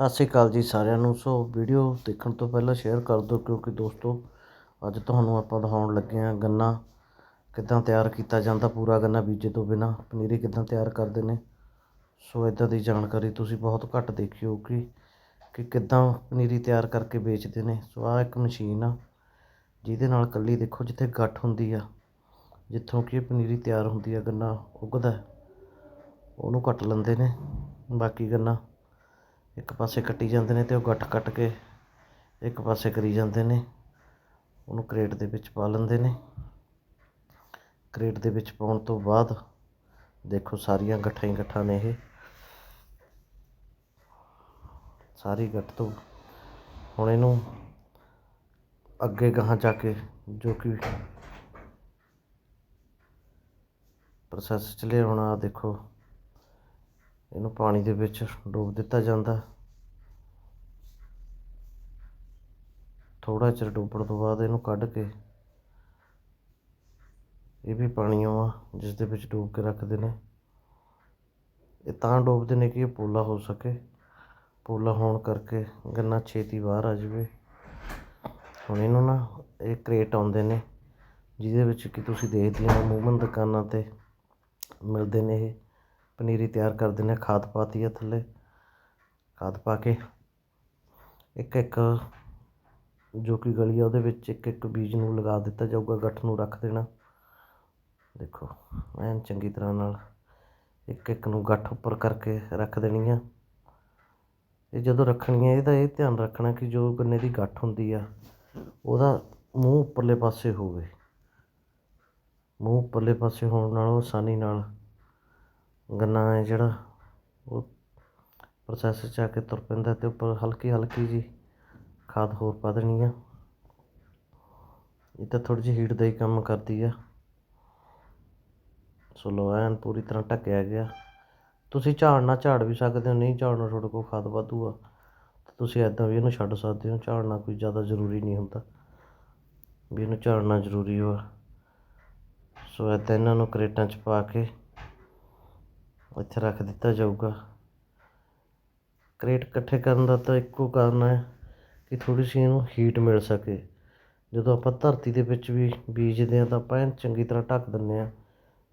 ਸਤਿ ਸ਼੍ਰੀ ਅਕਾਲ ਜੀ ਸਾਰਿਆਂ ਨੂੰ। ਸੋ ਵੀਡੀਓ ਦੇਖਣ ਤੋਂ ਪਹਿਲਾਂ ਸ਼ੇਅਰ ਕਰ ਦਿਓ ਕਿਉਂਕਿ ਦੋਸਤੋ, ਅੱਜ ਤੁਹਾਨੂੰ ਆਪਾਂ ਦਿਖਾਉਣ ਲੱਗੇ ਹਾਂ ਗੰਨਾ ਕਿੱਦਾਂ ਤਿਆਰ ਕੀਤਾ ਜਾਂਦਾ, ਪੂਰਾ ਗੰਨਾ ਬੀਜੇ ਤੋਂ ਬਿਨਾ। ਪਨੀਰੀ ਕਿੱਦਾਂ ਤਿਆਰ ਕਰਦੇ ਨੇ। ਸੋ ਇਦਾਂ ਦੀ ਜਾਣਕਾਰੀ ਤੁਸੀਂ ਬਹੁਤ ਘੱਟ ਦੇਖੀ ਹੋਊਗੀ ਕਿ ਕਿੱਦਾਂ ਪਨੀਰੀ ਤਿਆਰ ਕਰਕੇ ਵੇਚਦੇ ਨੇ। ਸੋ ਆਹ ਇੱਕ ਮਸ਼ੀਨ ਆ, ਜਿਹਦੇ ਨਾਲ ਕੱਲੀ ਦੇਖੋ ਜਿੱਥੇ ਗੱਠ ਹੁੰਦੀ ਆ, ਜਿੱਥੋਂ ਕਿ ਪਨੀਰੀ ਤਿਆਰ ਹੁੰਦੀ ਆ, ਗੰਨਾ ਉੱਗਦਾ ਉਹਨੂੰ ਕੱਟ ਲੈਂਦੇ ਨੇ, ਬਾਕੀ ਗੰਨਾ ਇੱਕ ਪਾਸੇ ਕੱਟੀ ਜਾਂਦੇ ਨੇ ਅਤੇ ਉਹ ਗੱਠ ਕੱਟ ਕੇ ਇੱਕ ਪਾਸੇ ਕਰੀ ਜਾਂਦੇ ਨੇ। ਉਹਨੂੰ ਕਰੇਟ ਦੇ ਵਿੱਚ ਪਾ ਲੈਂਦੇ ਨੇ। ਕਰੇਟ ਦੇ ਵਿੱਚ ਪਾਉਣ ਤੋਂ ਬਾਅਦ ਦੇਖੋ ਸਾਰੀਆਂ ਗੱਠਾਂ ਹੀ ਗੱਠਾਂ ਨੇ ਇਹ। ਸਾਰੀ ਗੱਠ ਤੋਂ ਹੁਣ ਇਹਨੂੰ ਅੱਗੇ ਗਾਹਾਂ ਜਾ ਕੇ ਜੋ ਕਿ ਪ੍ਰੋਸੈਸ ਚ ਲਿਆਉਣਾ ਦੇਖੋ। ਇਹਨੂੰ ਪਾਣੀ ਦੇ ਵਿੱਚ ਡੋਬ ਦਿੱਤਾ ਜਾਂਦਾ। ਥੋੜਾ ਚਿਰ ਡੁੱਬਣ ਤੋਂ ਬਾਅਦ ਇਹਨੂੰ ਕੱਢ ਕੇ ਇਹ ਵੀ ਪਾਣੀ ਆ ਜਿਸ ਦੇ ਵਿੱਚ ਡੋਬ ਕੇ ਰੱਖਦੇ ਨੇ। ਇਹ ਤਾਂ ਡੋਬਦੇ ਨੇ ਕਿ ਇਹ ਪੋਲਾ ਹੋ ਸਕੇ। ਪੋਲਾ ਹੋਣ ਕਰਕੇ ਗੰਨਾ ਛੇਤੀ ਬਾਹਰ ਆ ਜਾਵੇ। ਹੁਣ ਇਹਨੂੰ ਨਾ ਇਹ ਕ੍ਰੇਟ ਆਉਂਦੇ ਨੇ, ਜਿਹਦੇ ਵਿੱਚ ਕਿ ਤੁਸੀਂ ਦੇਖਦੇ ਹੋ ਮੂਮਨ ਦੁਕਾਨਾਂ ਤੇ ਮਿਲਦੇ ਨੇ ਇਹ। ਪਨੀਰੀ ਤਿਆਰ ਕਰ ਦਿੰਦੇ ਹਾਂ, ਖਾਦ ਪਾਤੀ ਹੈ ਥੱਲੇ। ਖਾਦ ਪਾ ਕੇ ਇੱਕ ਇੱਕ ਜੋ ਕਿ ਗਲੀ ਆ ਉਹਦੇ ਵਿੱਚ ਇੱਕ ਇੱਕ ਬੀਜ ਨੂੰ ਲਗਾ ਦਿੱਤਾ ਜਾਊਗਾ, ਗੱਠ ਨੂੰ ਰੱਖ ਦੇਣਾ। ਦੇਖੋ, ਐਨ ਚੰਗੀ ਤਰ੍ਹਾਂ ਨਾਲ ਇੱਕ ਇੱਕ ਨੂੰ ਗੱਠ ਉੱਪਰ ਕਰਕੇ ਰੱਖ ਦੇਣੀ ਆ। ਇਹ ਜਦੋਂ ਰੱਖਣੀ ਹੈ ਇਹਦਾ ਇਹ ਧਿਆਨ ਰੱਖਣਾ ਕਿ ਜੋ ਗੰਨੇ ਦੀ ਗੱਠ ਹੁੰਦੀ ਆ, ਉਹਦਾ ਮੂੰਹ ਉੱਪਰਲੇ ਪਾਸੇ ਹੋਵੇ। ਮੂੰਹ ਉੱਪਰਲੇ ਪਾਸੇ ਹੋਣ ਨਾਲ ਉਹ ਆਸਾਨੀ ਨਾਲ ਗੰਨਾ ਹੈ ਜਿਹੜਾ, ਉਹ ਪ੍ਰੋਸੈਸ 'ਚ ਆ ਕੇ ਤੁਰ ਪੈਂਦਾ ਅਤੇ ਉੱਪਰ ਹਲਕੀ ਹਲਕੀ ਜਿਹੀ ਖਾਦ ਹੋਰ ਪਾ ਦੇਣੀ ਆ। ਇਹ ਤਾਂ ਥੋੜ੍ਹੀ ਜਿਹੀ ਹੀਟ ਦਾ ਹੀ ਕੰਮ ਕਰਦੀ ਆ। ਸੋ ਲੋ ਐਨ ਪੂਰੀ ਤਰ੍ਹਾਂ ਢੱਕਿਆ ਗਿਆ। ਤੁਸੀਂ ਝਾੜਨਾ ਝਾੜ ਵੀ ਸਕਦੇ ਹੋ, ਨਹੀਂ ਝਾੜਨਾ ਤੁਹਾਡੇ ਕੋਲ ਖਾਦ ਵਾਧੂ ਆ, ਤਾਂ ਤੁਸੀਂ ਐਦਾਂ ਵੀ ਇਹਨੂੰ ਛੱਡ ਸਕਦੇ ਹੋ। ਝਾੜਨਾ ਕੋਈ ਜ਼ਿਆਦਾ ਜ਼ਰੂਰੀ ਨਹੀਂ ਹੁੰਦਾ ਵੀ ਇਹਨੂੰ ਝਾੜਨਾ ਜ਼ਰੂਰੀ ਵਾ। ਸੋ ਐਦਾਂ ਇਹਨਾਂ ਨੂੰ ਕਰੇਟਾਂ 'ਚ ਪਾ ਕੇ ਇੱਥੇ ਰੱਖ ਦਿੱਤਾ ਜਾਊਗਾ। ਕਰੇਟ ਇਕੱਠੇ ਕਰਨ ਦਾ ਤਾਂ ਇੱਕੋ ਕਾਰਨ ਹੈ ਕਿ ਥੋੜ੍ਹੀ ਸੀ ਇਹਨੂੰ ਹੀਟ ਮਿਲ ਸਕੇ। ਜਦੋਂ ਆਪਾਂ ਧਰਤੀ ਦੇ ਵਿੱਚ ਵੀ ਬੀਜਦੇ ਹਾਂ ਤਾਂ ਆਪਾਂ ਐਨ ਚੰਗੀ ਤਰ੍ਹਾਂ ਢੱਕ ਦਿੰਦੇ ਹਾਂ।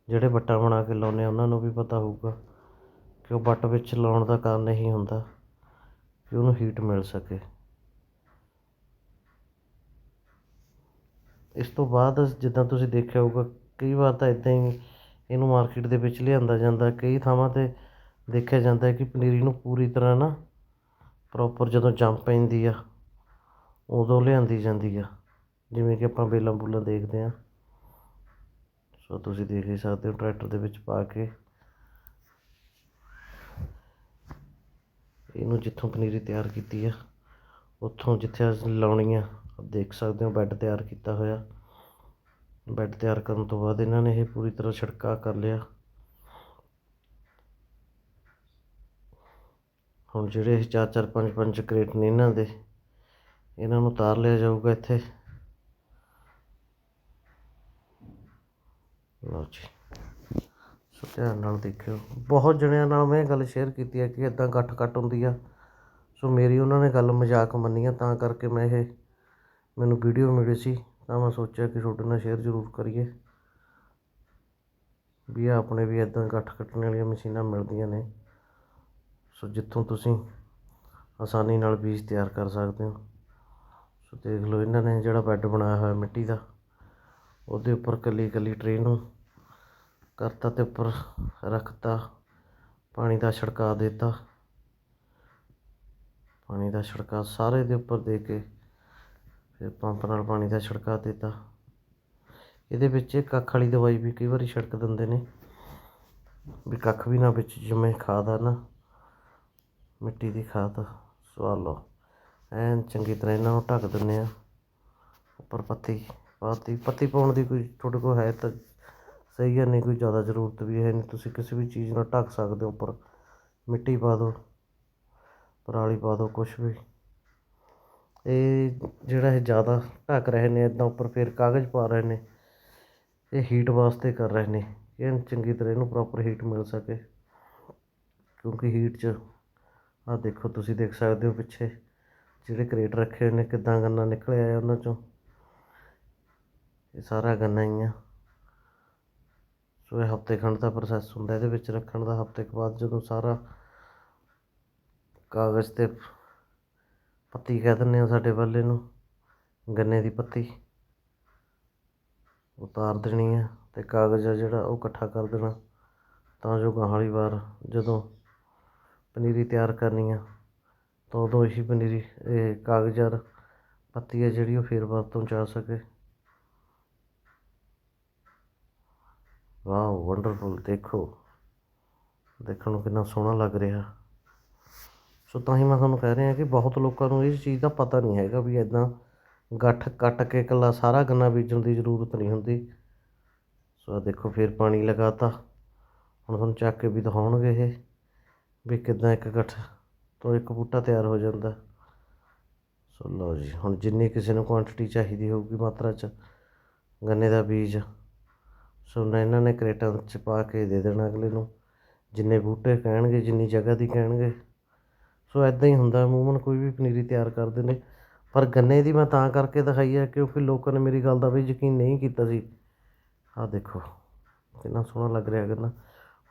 ਜਿਹੜੇ ਵੱਟਾਂ ਬਣਾ ਕੇ ਲਾਉਂਦੇ ਹਾਂ, ਉਹਨਾਂ ਨੂੰ ਵੀ ਪਤਾ ਹੋਊਗਾ ਕਿ ਉਹ ਵੱਟ ਵਿੱਚ ਲਾਉਣ ਦਾ ਕਾਰਨ ਇਹੀ ਹੁੰਦਾ ਕਿ ਉਹਨੂੰ ਹੀਟ ਮਿਲ ਸਕੇ। ਇਸ ਤੋਂ ਬਾਅਦ ਜਿੱਦਾਂ ਤੁਸੀਂ ਦੇਖਿਆ ਹੋਊਗਾ, ਕਈ ਵਾਰ ਤਾਂ ਇਦਾਂ ਹੀ ਇਹਨੂੰ ਮਾਰਕੀਟ ਦੇ ਵਿੱਚ ਲਿਆਂਦਾ ਜਾਂਦਾ। ਕਈ ਥਾਵਾਂ 'ਤੇ ਦੇਖਿਆ ਜਾਂਦਾ ਕਿ ਪਨੀਰੀ ਨੂੰ ਪੂਰੀ ਤਰ੍ਹਾਂ ਨਾ ਪ੍ਰੋਪਰ ਜਦੋਂ ਜੰਮ ਪੈਂਦੀ ਆ, ਉਦੋਂ ਲਿਆਂਦੀ ਜਾਂਦੀ ਆ। ਜਿਵੇਂ ਕਿ ਆਪਾਂ ਬੇਲਾਂ ਬੂਲਾਂ ਦੇਖਦੇ ਹਾਂ। ਸੋ ਤੁਸੀਂ ਦੇਖ ਹੀ ਸਕਦੇ ਹੋ ਟਰੈਕਟਰ ਦੇ ਵਿੱਚ ਪਾ ਕੇ। ਇਹਨੂੰ ਜਿੱਥੋਂ ਪਨੀਰੀ ਤਿਆਰ ਕੀਤੀ ਆ, ਉੱਥੋਂ ਜਿੱਥੇ ਅਸੀਂ ਲਾਉਣੀ ਆ ਦੇਖ ਸਕਦੇ ਹੋ ਬੈੱਡ ਤਿਆਰ ਕੀਤਾ ਹੋਇਆ। ਬੈੱਡ ਤਿਆਰ ਕਰਨ ਤੋਂ ਬਾਅਦ ਇਹਨਾਂ ਨੇ ਇਹ ਪੂਰੀ ਤਰ੍ਹਾਂ ਛਿੜਕਾਅ ਕਰ ਲਿਆ। ਹੁਣ ਜਿਹੜੇ ਇਹ ਚਾਰ ਚਾਰ, ਪੰਜ ਪੰਜ ਕਰੇਟ ਨੇ ਇਹਨਾਂ ਦੇ, ਇਹਨਾਂ ਨੂੰ ਉਤਾਰ ਲਿਆ ਜਾਊਗਾ ਇੱਥੇ। ਲਓ ਜੀ। ਸੋ ਧਿਆਨ ਨਾਲ ਦੇਖਿਓ। ਬਹੁਤ ਜਣਿਆਂ ਨਾਲ ਮੈਂ ਇਹ ਗੱਲ ਸ਼ੇਅਰ ਕੀਤੀ ਹੈ ਕਿ ਇਦਾਂ ਗੱਠ ਕੱਟ ਹੁੰਦੀ ਆ। ਸੋ ਮੇਰੀ ਉਹਨਾਂ ਨੇ ਗੱਲ ਮਜ਼ਾਕ ਮੰਨੀ ਆ, ਤਾਂ ਕਰਕੇ ਮੈਂ ਇਹ ਮੈਨੂੰ ਵੀਡੀਓ ਮਿਲੀ ਸੀ। ਤਾਂ ਮੈਂ ਸੋਚਿਆ ਕਿ ਤੁਹਾਡੇ ਨਾਲ ਸ਼ੇਅਰ ਜ਼ਰੂਰ ਕਰੀਏ ਵੀ ਆਪਣੇ ਵੀ ਇਦਾਂ ਗੱਠ ਕੱਟਣ ਵਾਲੀਆਂ ਮਸ਼ੀਨਾਂ ਮਿਲਦੀਆਂ ਨੇ। ਸੋ ਜਿੱਥੋਂ ਤੁਸੀਂ ਆਸਾਨੀ ਨਾਲ ਬੀਜ ਤਿਆਰ ਕਰ ਸਕਦੇ ਹੋ। ਸੋ ਦੇਖ ਲਓ ਇਹਨਾਂ ਨੇ ਜਿਹੜਾ ਬੈੱਡ ਬਣਾਇਆ ਹੋਇਆ ਮਿੱਟੀ ਦਾ, ਉਹਦੇ ਉੱਪਰ ਕੱਲੀ ਕੱਲੀ ਟਰੇ ਨੂੰ ਕਰਤਾ ਤੇ ਉੱਪਰ ਰੱਖਤਾ, ਪਾਣੀ ਦਾ ਛਿੜਕਾ ਦਿੱਤਾ। ਪਾਣੀ ਦਾ ਛਿੜਕਾ ਸਾਰੇ ਦੇ ਉੱਪਰ ਦੇ ਕੇ ਫਿਰ ਪੰਪ ਨਾਲ ਪਾਣੀ ਦਾ ਛਿੜਕਾ ਦਿੱਤਾ। ਇਹਦੇ ਵਿੱਚ ਕੱਖ ਵਾਲੀ ਦਵਾਈ ਵੀ ਕਈ ਵਾਰੀ ਛਿੜਕ ਦਿੰਦੇ ਨੇ। ਵੀ ਕੱਖ ਵੀ ਨਾ ਵਿੱਚ ਜਿਵੇਂ ਖਾਦ ਆ ਨਾ, ਮਿੱਟੀ ਦੀ ਖਾਦ ਸਵਾ ਲਓ। ਐਨ ਚੰਗੀ ਤਰ੍ਹਾਂ ਇਹਨਾਂ ਨੂੰ ਢੱਕ ਦਿੰਦੇ ਆ ਉੱਪਰ ਪੱਤੀ ਪਾਤੀ। ਪੱਤੀ ਪਾਉਣ ਦੀ ਕੋਈ ਤੁਹਾਡੇ ਕੋਲ ਹੈ ਤਾਂ ਸਹੀ ਹੈ, ਨਹੀਂ ਕੋਈ ਜ਼ਿਆਦਾ ਜ਼ਰੂਰਤ ਵੀ ਹੈ ਨਹੀਂ। ਤੁਸੀਂ ਕਿਸੇ ਵੀ ਚੀਜ਼ ਨਾਲ ਢੱਕ ਸਕਦੇ ਹੋ ਉੱਪਰ। ਮਿੱਟੀ ਪਾ ਦਿਓ, ਪਰਾਲੀ ਪਾ ਦਿਓ, ਕੁਛ ਵੀ। ਇਹ ਜਿਹੜਾ ਇਹ ਜ਼ਿਆਦਾ ਢੱਕ ਰਹੇ ਨੇ ਇੱਦਾਂ ਉੱਪਰ ਫਿਰ ਕਾਗਜ਼ ਪਾ ਰਹੇ ਨੇ, ਇਹ ਹੀਟ ਵਾਸਤੇ ਕਰ ਰਹੇ ਨੇ ਇਹ ਚੰਗੀ ਤਰ੍ਹਾਂ ਇਹਨੂੰ ਪ੍ਰੋਪਰ ਹੀਟ ਮਿਲ ਸਕੇ। ਕਿਉਂਕਿ ਹੀਟ 'ਚ, ਆਹ ਦੇਖੋ ਤੁਸੀਂ ਦੇਖ ਸਕਦੇ ਹੋ ਪਿੱਛੇ, ਜਿਹੜੇ ਕਰੇਟ ਰੱਖੇ ਹੋਏ ਨੇ, ਕਿੱਦਾਂ ਗੰਨਾ ਨਿਕਲਿਆ ਹੈ ਉਹਨਾਂ ਚੋਂ। ਇਹ ਸਾਰਾ ਗੰਨਾ ਹੀ ਆ। ਸੋ ਇਹ ਹਫ਼ਤੇ ਖੰਡ ਦਾ ਪ੍ਰੋਸੈਸ ਹੁੰਦਾ, ਇਹਦੇ ਵਿੱਚ ਰੱਖਣ ਦਾ ਹਫ਼ਤੇ ਕੁ ਬਾਅਦ ਜਦੋਂ ਸਾਰਾ ਕਾਗਜ਼ ਤੇ ਪੱਤੀ ਕਹਿ ਦਿੰਦੇ ਹਾਂ ਸਾਡੇ ਵੱਲ ਇਹਨੂੰ, ਗੰਨੇ ਦੀ ਪੱਤੀ। ਉਤਾਰ ਦੇਣੀ ਹੈ ਅਤੇ ਕਾਗਜ਼ ਆ ਜਿਹੜਾ ਉਹ ਇਕੱਠਾ ਕਰ ਦੇਣਾ। ਤਾਂ ਜੋ ਗਾਹਾਂ ਵਾਲੀ ਵਾਰ ਜਦੋਂ ਪਨੀਰੀ ਤਿਆਰ ਕਰਨੀ ਆ, ਤਾਂ ਉਦੋਂ ਇਹੀ ਪਨੀਰੀ, ਇਹ ਕਾਗਜ਼ ਔਰ ਪੱਤੀ ਹੈ ਜਿਹੜੀ ਉਹ ਫਿਰ ਵਰਤੋਂ ਚ ਆ ਸਕੇ। ਵਾਓ ਵੰਡਰਫੁਲ ਦੇਖੋ। ਦੇਖਣ ਨੂੰ ਕਿੰਨਾ ਸੋਹਣਾ ਲੱਗ ਰਿਹਾ। ਸੋ ਤਾਂ ਹੀ ਮੈਂ ਤੁਹਾਨੂੰ ਕਹਿ ਰਿਹਾ ਕਿ ਬਹੁਤ ਲੋਕਾਂ ਨੂੰ ਇਸ ਚੀਜ਼ ਦਾ ਪਤਾ ਨਹੀਂ ਹੈਗਾ ਵੀ ਇੱਦਾਂ ਗੱਠ ਕੱਟ ਕੇ ਇਕੱਲਾ ਸਾਰਾ ਗੰਨਾ ਬੀਜਣ ਦੀ ਜ਼ਰੂਰਤ ਨਹੀਂ ਹੁੰਦੀ। ਸੋ ਆਹ ਦੇਖੋ, ਫਿਰ ਪਾਣੀ ਲਗਾਤਾ। ਹੁਣ ਤੁਹਾਨੂੰ ਚੱਕ ਕੇ ਵੀ ਦਿਖਾਉਣਗੇ ਇਹ ਵੀ ਕਿੱਦਾਂ ਇੱਕ ਗੱਠ ਤੋਂ ਇੱਕ ਬੂਟਾ ਤਿਆਰ ਹੋ ਜਾਂਦਾ। ਸੋ ਲਓ ਜੀ, ਹੁਣ ਜਿੰਨੀ ਕਿਸੇ ਨੂੰ ਕੁਆਂਟੀਟੀ ਚਾਹੀਦੀ ਹੋਊਗੀ ਮਾਤਰਾ 'ਚ ਗੰਨੇ ਦਾ ਬੀਜ, ਸੋ ਨਾ ਇਹਨਾਂ ਨੇ ਕਰੇਟਾਂ 'ਚ ਪਾ ਕੇ ਦੇ ਦੇਣਾ ਅਗਲੇ ਨੂੰ। ਜਿੰਨੇ ਬੂਟੇ ਕਹਿਣਗੇ, ਜਿੰਨੀ ਜਗ੍ਹਾ ਦੀ ਕਹਿਣਗੇ। ਸੋ ਇੱਦਾਂ ਹੀ ਹੁੰਦਾ, ਅਮੂਮਨ ਕੋਈ ਵੀ ਪਨੀਰੀ ਤਿਆਰ ਕਰਦੇ ਨੇ। ਪਰ ਗੰਨੇ ਦੀ ਮੈਂ ਤਾਂ ਕਰਕੇ ਦਿਖਾਈ ਹੈ ਕਿਉਂਕਿ ਲੋਕਾਂ ਨੇ ਮੇਰੀ ਗੱਲ ਦਾ ਵੀ ਯਕੀਨ ਨਹੀਂ ਕੀਤਾ ਸੀ। ਆਹ ਦੇਖੋ, ਕਿੰਨਾ ਸੋਹਣਾ ਲੱਗ ਰਿਹਾ ਗੰਨਾ।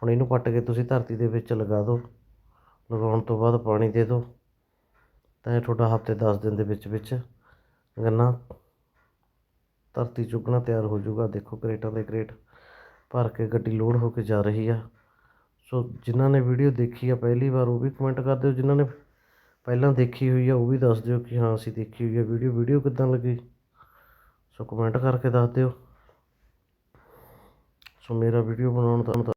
ਹੁਣ ਇਹਨੂੰ ਪੱਟ ਕੇ ਤੁਸੀਂ ਧਰਤੀ ਦੇ ਵਿੱਚ ਲਗਾ ਦਿਓ। ਲਗਾਉਣ ਤੋਂ ਬਾਅਦ ਪਾਣੀ ਦੇ ਦਿਓ। ਤਾਂ ਇਹ ਤੁਹਾਡਾ ਹਫ਼ਤੇ 10 ਦਿਨ ਦੇ ਵਿੱਚ ਵਿੱਚ ਗੰਨਾ ਧਰਤੀ ਚੁੱਕਣਾ ਤਿਆਰ ਹੋ ਜਾਊਗਾ। ਦੇਖੋ ਕਰੇਟਾਂ ਦੇ ਕਰੇਟ ਭਰ ਕੇ ਗੱਡੀ ਲੋਡ ਹੋ ਕੇ ਜਾ ਰਹੀ ਆ। ਸੋ ਜਿਨ੍ਹਾਂ ਨੇ ਵੀਡੀਓ ਦੇਖੀ ਆ ਪਹਿਲੀ ਵਾਰ, ਉਹ ਵੀ ਕਮੈਂਟ ਕਰ ਦਿਓ। ਜਿਨ੍ਹਾਂ ਨੇ ਪਹਿਲਾਂ ਦੇਖੀ ਹੋਈ ਆ, ਉਹ ਵੀ ਦੱਸ ਦਿਓ ਕਿ ਹਾਂ, ਅਸੀਂ ਦੇਖੀ ਹੋਈ ਆ ਵੀਡੀਓ। ਵੀਡੀਓ ਕਿੱਦਾਂ ਲੱਗੀ? ਸੋ ਕਮੈਂਟ ਕਰਕੇ ਦੱਸ ਦਿਓ। ਸੋ ਮੇਰਾ ਵੀਡੀਓ ਬਣਾਉਣ ਦਾ